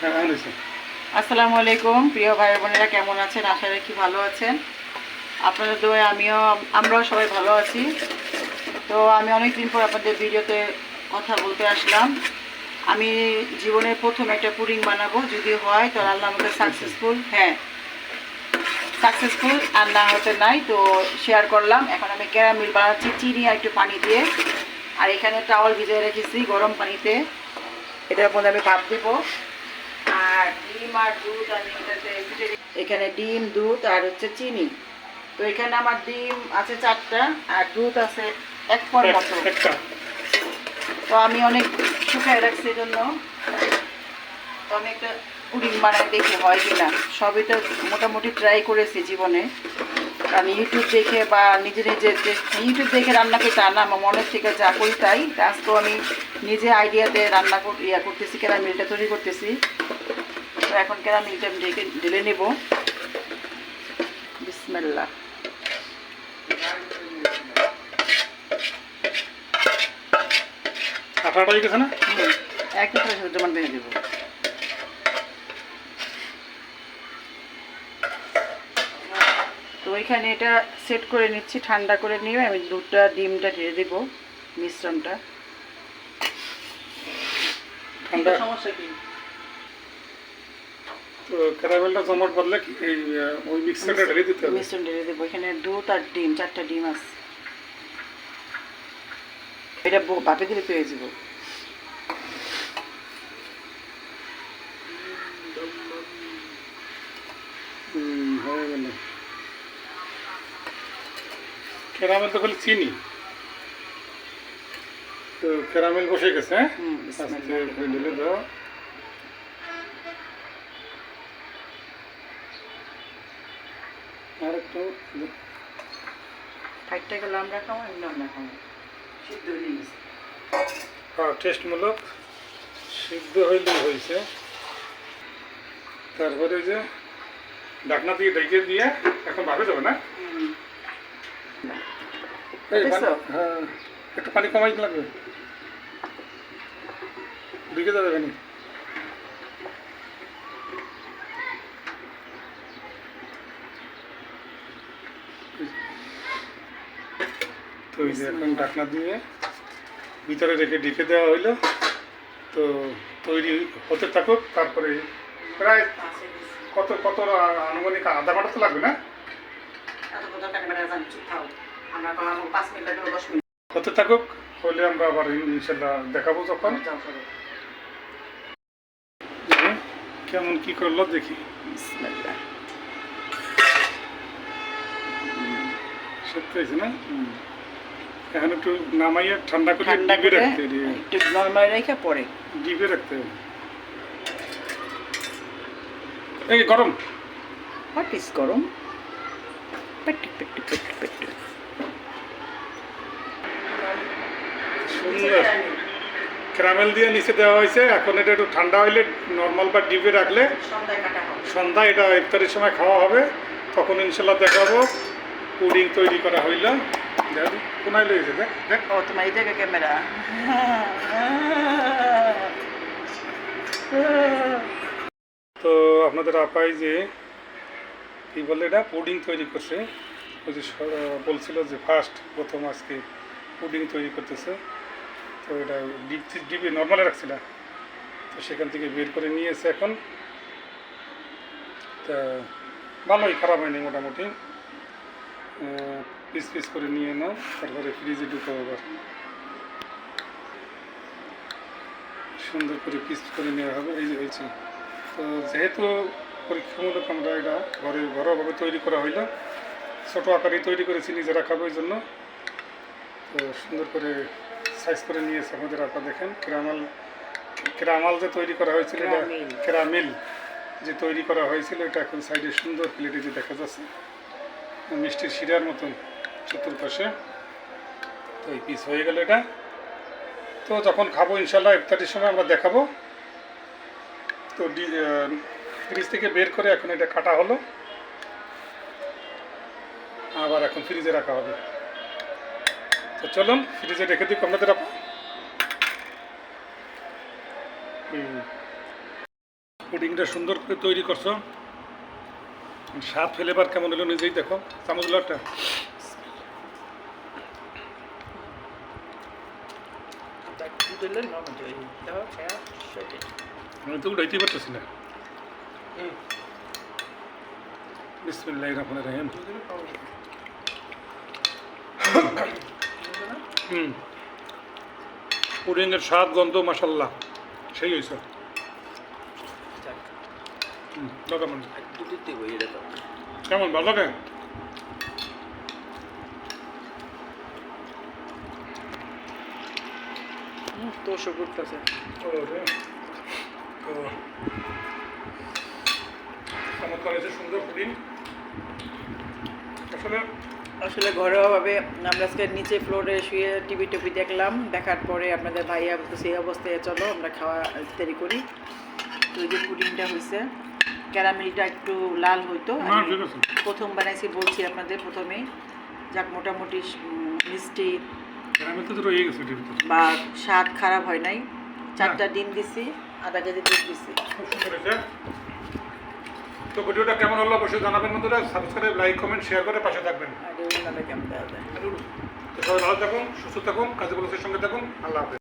হ্যাঁ আসসালামু আলাইকুম, প্রিয় ভাই বোনেরা, কেমন আছেন? আশা রাখি ভালো আছেন। আপনাদের দোয়ে আমিও, আমরাও সবাই ভালো আছি। তো আমি অনেক দিন পর আপনাদের ভিডিওতে কথা বলতে আসলাম। আমি জীবনের প্রথম একটা পুডিং বানাবো, যদি হয়, তো আল্লাহ আমাকে সাকসেসফুল হ্যাঁ। সাকসেসফুল আর না হতে নাই, তো শেয়ার করলাম। এখন আমি ক্যারামিল বানাচ্ছি, চিনি আর একটু পানি দিয়ে। আর এখানে টাওয়াল ভিজিয়ে রেখেছি, গরম পানিতে। এটার মধ্যে আমি ভাত দেবো। আর ডিম আর দুধ আমি এটাতে এখানে ডিম দুধ আর হচ্ছে চিনি। তো এখানে আমার ডিম আছে চারটা আর দুধ আছে এক পর মতো। তো আমি অনেক শুকায় রাখছি জন্য তো আমি একটা পুডিং বানায় দেখি হয় কিনা। সবই তো মোটামুটি ট্রাই করেছি জীবনে। কারণ ইউটিউব দেখে বা নিজে নিজে ইউটিউব দেখে রান্না করতে আনা আমার মনের থেকে যা করি তাই। আজকেও আমি নিজে আইডিয়াতে রান্না কর- ইয়া করতেছি ক্যারামিলটা তৈরি করতেছি। তো এখন ক্যারামিলটা আমি ঢেকে ঢেলে নেব। বিসমিল্লাহ। আঠাটা গেছে না? এক লিটার সূর্যমান বেঁধে দেবো। তো এখানে এটা সেট করে নিচ্ছি ঠান্ডা করে নিয়ে আমি দুধটা ডিমটা ঢেলে দেবো মিশ্রণটা। ঠান্ডা সমস্যা কি? তো ক্যারামেলটা জমাট বদলে কি এই ওই মিক্সারটা ঢেলে দিতে হবে? মিশ্রণ ঢেলে দেবো। এখানে দুধ আর ডিম চারটা ডিম আছে। এটা ব- ভাপে দিলে পেয়ে যাব। হুম, হয়ে গেল। ক্যারামেল তো খালি চিনি। তো ক্যারামেল বসে গেছে হ্যাঁ? ঢেলে দাও আর একটু ফাইটটা গেলে আমরা খাব এমনি আমরা খাব। সিদ্ধ হয়ে গেছে। হ্যাঁ টেস্টমূলক সিদ্ধ হইলেই হয়েছে। তারপরে যে ঢাকনা দিয়ে ডেকে দিয়ে এখন ভাবে যাবে না? হ্যাঁ একটু পানি কমাই লাগবে ঢুকে যাবে এখানে। তো এই যে এখন ঢাকনা দিয়ে ভিতরে রেখে ঢেকে দেওয়া হইল। তো তৈরি হতে থাকুক তারপরে প্রায় কত কত আনুমানিক আধা ঘণ্টা তো লাগবে না? আমরা পাঁচ মিনিট লাগবে দশ মিনিট। হতে থাকুক হলে আমরা আবার ইনশাল্লাহ দেখাবো যখন। কেমন কি করল দেখি। সত্যি হয়েছে না? এখন একটু নামাইয়ে ঠান্ডা করে ডিবে রাখতে একটু নর্মাল রেখে পরে। ডিবে রাখতে। হবে এই গরম। হোয়াট ইজ গরম? পেট্টি পেট্টি পেট্টি পেট্টি সুন্দর ক্যারামেল দিয়ে নিচে দেওয়া হয়েছে। এখন এটা একটু ঠান্ডা হইলে নর্মাল বা ডিবে রাখলে সন্ধ্যা এটা ইফতারের সময় খাওয়া হবে। তখন ইনশাল্লাহ দেখাবো। পুডিং তৈরি করা হইল। দেখ কোনায় দেখ দেখ। ও তোমার এই জায়গায় ক্যামেরা। তো আপনাদের আপাই যে কী বলে এটা? পুডিং তৈরি করছে। ওই যে বলছিল যে ফার্স্ট প্রথম আজকে পুডিং তৈরি করতেছে। তো এটা ডিপ ডিপে নর্মালে রাখছিল তো সেখান থেকে বের করে নিয়ে এসে এখন, তা ভালোই খারাপ হয়নি মোটামুটি। পিস পিস করে নিয়ে নাও, তারপরে ফ্রিজে ঢুকো আবার। সুন্দর করে পিস করে নেওয়া হবে, এই হয়েছে। তো যেহেতু পরীক্ষামূলক আমরা এটা ঘরে, ঘরোয়াভাবে তৈরি করা হইল, ছোটো আকারে তৈরি করেছি নিজেরা খাব এই জন্য। তো সুন্দর করে সাইজ করে নিয়েছে আমাদের আপা দেখেন কেরামাল কেরামাল যে তৈরি করা হয়েছিল এটা কেরামিল। কেরামিল যে তৈরি করা হয়েছিল এটা এখন সাইডে সুন্দর প্লেটে যে দেখা যাচ্ছে। মিষ্টির শিরার মতন চতুর্পাশে। তো এই পিস হয়ে গেল এটা। তো যখন খাব ইনশাল্লাহ ইফতারির সময় আমরা দেখাবো। তো ফ্রিজ থেকে বের করে এখন এটা কাটা হলো। আবার এখন ফ্রিজে রাখা হবে। তো চলুন ফ্রিজে রেখে দিই আপনাদের আপা পুডিংটা সুন্দর করে তৈরি করছ। স্বাদ ফেলেবার কেমন হলো নিজেই দেখো। চামচ একটা। আমি তো উঠাইতেই পারতেছি না। বিসমিল্লাহির রহমানির রহিম। হুম। পুডিংয়ের স্বাদ গন্ধ মাসাল্লাহ সেই হয়েছে কেমন কেমন ভালো লাগে? তো করতেছে। তো চমৎকার হয়েছে সুন্দর পুডিং। আসলে আসলে ঘরোয়াভাবে আমরা আজকে নিচে ফ্লোরে শুয়ে টিভি টিভি দেখলাম। দেখার পরে আপনাদের ভাইয়া বলতে সেই অবস্থায় চলো আমরা খাওয়া ইত্যাদি করি। তো এই যে পুডিংটা হয়েছে ক্যারামেলটা একটু লাল হইতো। প্রথম বানাইছি বলছি আপনাদের প্রথমেই। যাক মোটামুটি মিষ্টি তো বা স্বাদ খারাপ হয় নাই। চারটা ডিম দিছি আধা কেজি দুধ দিছি। তো ভিডিওটা কেমন হলো অবশ্যই জানাবেন বন্ধুরা। সাবস্ক্রাইব লাইক কমেন্ট শেয়ার করে পাশে থাকবেন। তো সবাই ভালো থাকুন সুস্থ থাকুন কাজে বলছের সঙ্গে থাকুন। আল্লাহ হাফেজ।